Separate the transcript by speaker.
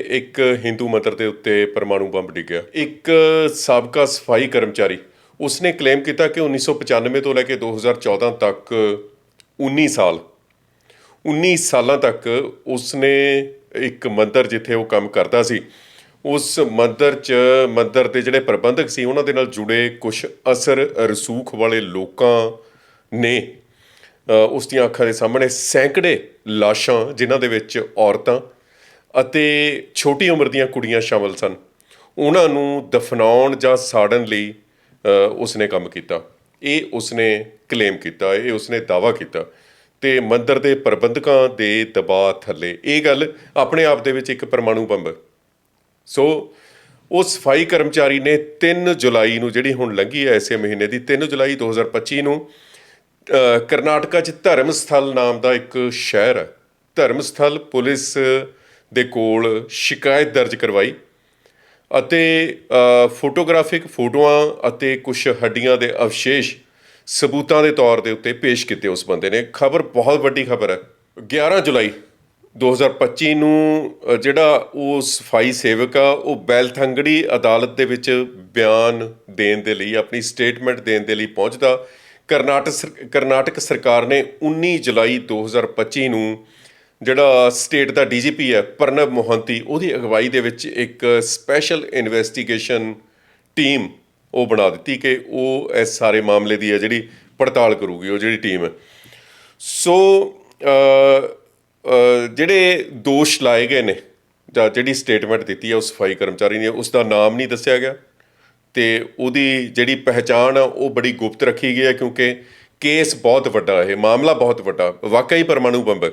Speaker 1: ਇੱਕ ਹਿੰਦੂ ਮੰਦਰ ਦੇ ਉੱਤੇ ਪਰਮਾਣੂ ਬੰਬ ਡਿੱਗਿਆ। ਇੱਕ ਸਾਬਕਾ ਸਫ਼ਾਈ ਕਰਮਚਾਰੀ, ਉਸਨੇ ਕਲੇਮ ਕੀਤਾ ਕਿ 1995 ਤੋਂ ਲੈ ਕੇ 2014 ਤੱਕ 19 ਸਾਲ 19 ਸਾਲਾਂ ਤੱਕ ਉਸਨੇ ਇੱਕ ਮੰਦਰ ਜਿੱਥੇ ਉਹ ਕੰਮ ਕਰਦਾ ਸੀ, ਉਸ ਮੰਦਰ 'ਚ ਮੰਦਰ ਦੇ ਜਿਹੜੇ ਪ੍ਰਬੰਧਕ ਸੀ, ਉਹਨਾਂ ਦੇ ਨਾਲ ਜੁੜੇ ਕੁਝ ਅਸਰ ਰਸੂਖ ਵਾਲੇ ਲੋਕਾਂ ਨੇ ਉਸ ਦੀਆਂ ਅੱਖਾਂ ਦੇ ਸਾਹਮਣੇ ਸੈਂਕੜੇ ਲਾਸ਼ਾਂ, ਜਿਨ੍ਹਾਂ ਦੇ ਵਿੱਚ ਔਰਤਾਂ ਅਤੇ ਛੋਟੀ ਉਮਰ ਦੀਆਂ ਕੁੜੀਆਂ ਸ਼ਾਮਲ ਸਨ। ਉਹਨਾਂ ਨੂੰ ਦਫਨਾਉਣ ਜਾਂ ਸਾੜਨ ਲਈ ਉਸਨੇ ਕੰਮ ਕੀਤਾ। ਇਹ ਉਸਨੇ ਕਲੇਮ ਕੀਤਾ, ਇਹ ਉਸਨੇ ਦਾਵਾ ਕੀਤਾ ਤੇ ਮੰਦਰ ਦੇ ਪ੍ਰਬੰਧਕਾਂ ਦੇ ਦਬਾਅ ਥੱਲੇ। ਇਹ ਗੱਲ ਆਪਣੇ ਆਪ ਦੇ ਵਿੱਚ ਇੱਕ ਪਰਮਾਣੂ ਬੰਬ। ਸੋ, ਉਹ ਸਫ਼ਾਈ ਕਰਮਚਾਰੀ ਨੇ 3 ਜੁਲਾਈ ਨੂੰ, ਜਿਹੜੀ ਹੁਣ ਲੰਘੀ ਹੈ ਇਸੇ ਮਹੀਨੇ ਦੀ 3 ਜੁਲਾਈ 2025 ਨੂੰ ਕਰਨਾਟਕਾ 'ਚ ਧਰਮ ਸਥਲ ਨਾਮ ਦਾ ਇੱਕ ਸ਼ਹਿਰ ਹੈ। ਧਰਮ ਸਥਲ ਪੁਲਿਸ ਦੇ ਕੋਲ ਸ਼ਿਕਾਇਤ ਦਰਜ ਕਰਵਾਈ ਅਤੇ ਫੋਟੋਗ੍ਰਾਫਿਕ ਫੋਟੋਆਂ ਅਤੇ ਕੁਝ ਹੱਡੀਆਂ ਦੇ ਅਵਸ਼ੇਸ਼ ਸਬੂਤਾਂ ਦੇ ਤੌਰ ਦੇ ਉੱਤੇ ਪੇਸ਼ ਕੀਤੇ ਉਸ ਬੰਦੇ ਨੇ। ਖਬਰ ਬਹੁਤ ਵੱਡੀ ਖਬਰ ਹੈ। 11 ਜੁਲਾਈ 2025 ਨੂੰ ਜਿਹੜਾ ਉਹ ਸਫ਼ਾਈ ਸੇਵਕ ਆ, ਉਹ ਬੈਲਥੰਗੜੀ ਅਦਾਲਤ ਦੇ ਵਿੱਚ ਬਿਆਨ ਦੇਣ ਦੇ ਲਈ, ਆਪਣੀ ਸਟੇਟਮੈਂਟ ਦੇਣ ਦੇ ਲਈ ਪਹੁੰਚਦਾ। ਕਰਨਾਟਕ ਸਰ- ਕਰਨਾਟਕ ਸਰਕਾਰ ਨੇ 19 ਜੁਲਾਈ 2025 ਨੂੰ ਜਿਹੜਾ ਸਟੇਟ ਦਾ ਡੀਜੀਪੀ ਹੈ ਪ੍ਰਣਬ ਮੋਹੰਤੀ, ਉਹਦੀ ਅਗਵਾਈ ਦੇ ਵਿੱਚ ਇੱਕ ਸਪੈਸ਼ਲ ਇਨਵੈਸਟੀਗੇਸ਼ਨ ਟੀਮ ਉਹ ਬਣਾ ਦਿੱਤੀ ਕਿ ਉਹ ਇਸ ਸਾਰੇ ਮਾਮਲੇ ਦੀ ਹੈ ਜਿਹੜੀ ਪੜਤਾਲ ਕਰੂਗੀ, ਉਹ ਜਿਹੜੀ ਟੀਮ ਹੈ। ਸੋ ਜਿਹੜੇ ਦੋਸ਼ ਲਾਏ ਗਏ ਨੇ, ਜਾਂ ਜਿਹੜੀ ਸਟੇਟਮੈਂਟ ਦਿੱਤੀ ਹੈ ਉਸ ਸਫ਼ਾਈ ਕਰਮਚਾਰੀ ਨੇ ਉਸ ਦਾ ਨਾਮ ਨਹੀਂ ਦੱਸਿਆ ਗਿਆ ਤੇ ਉਹਦੀ ਜਿਹੜੀ ਪਹਿਚਾਣ ਆ, ਉਹ ਬੜੀ ਗੁਪਤ ਰੱਖੀ ਗਈ ਹੈ ਕਿਉਂਕਿ ਕੇਸ ਬਹੁਤ ਵੱਡਾ, ਇਹ ਮਾਮਲਾ ਬਹੁਤ ਵੱਡਾ, ਵਾਕਈ ਪਰਮਾਣੂ ਬੰਬ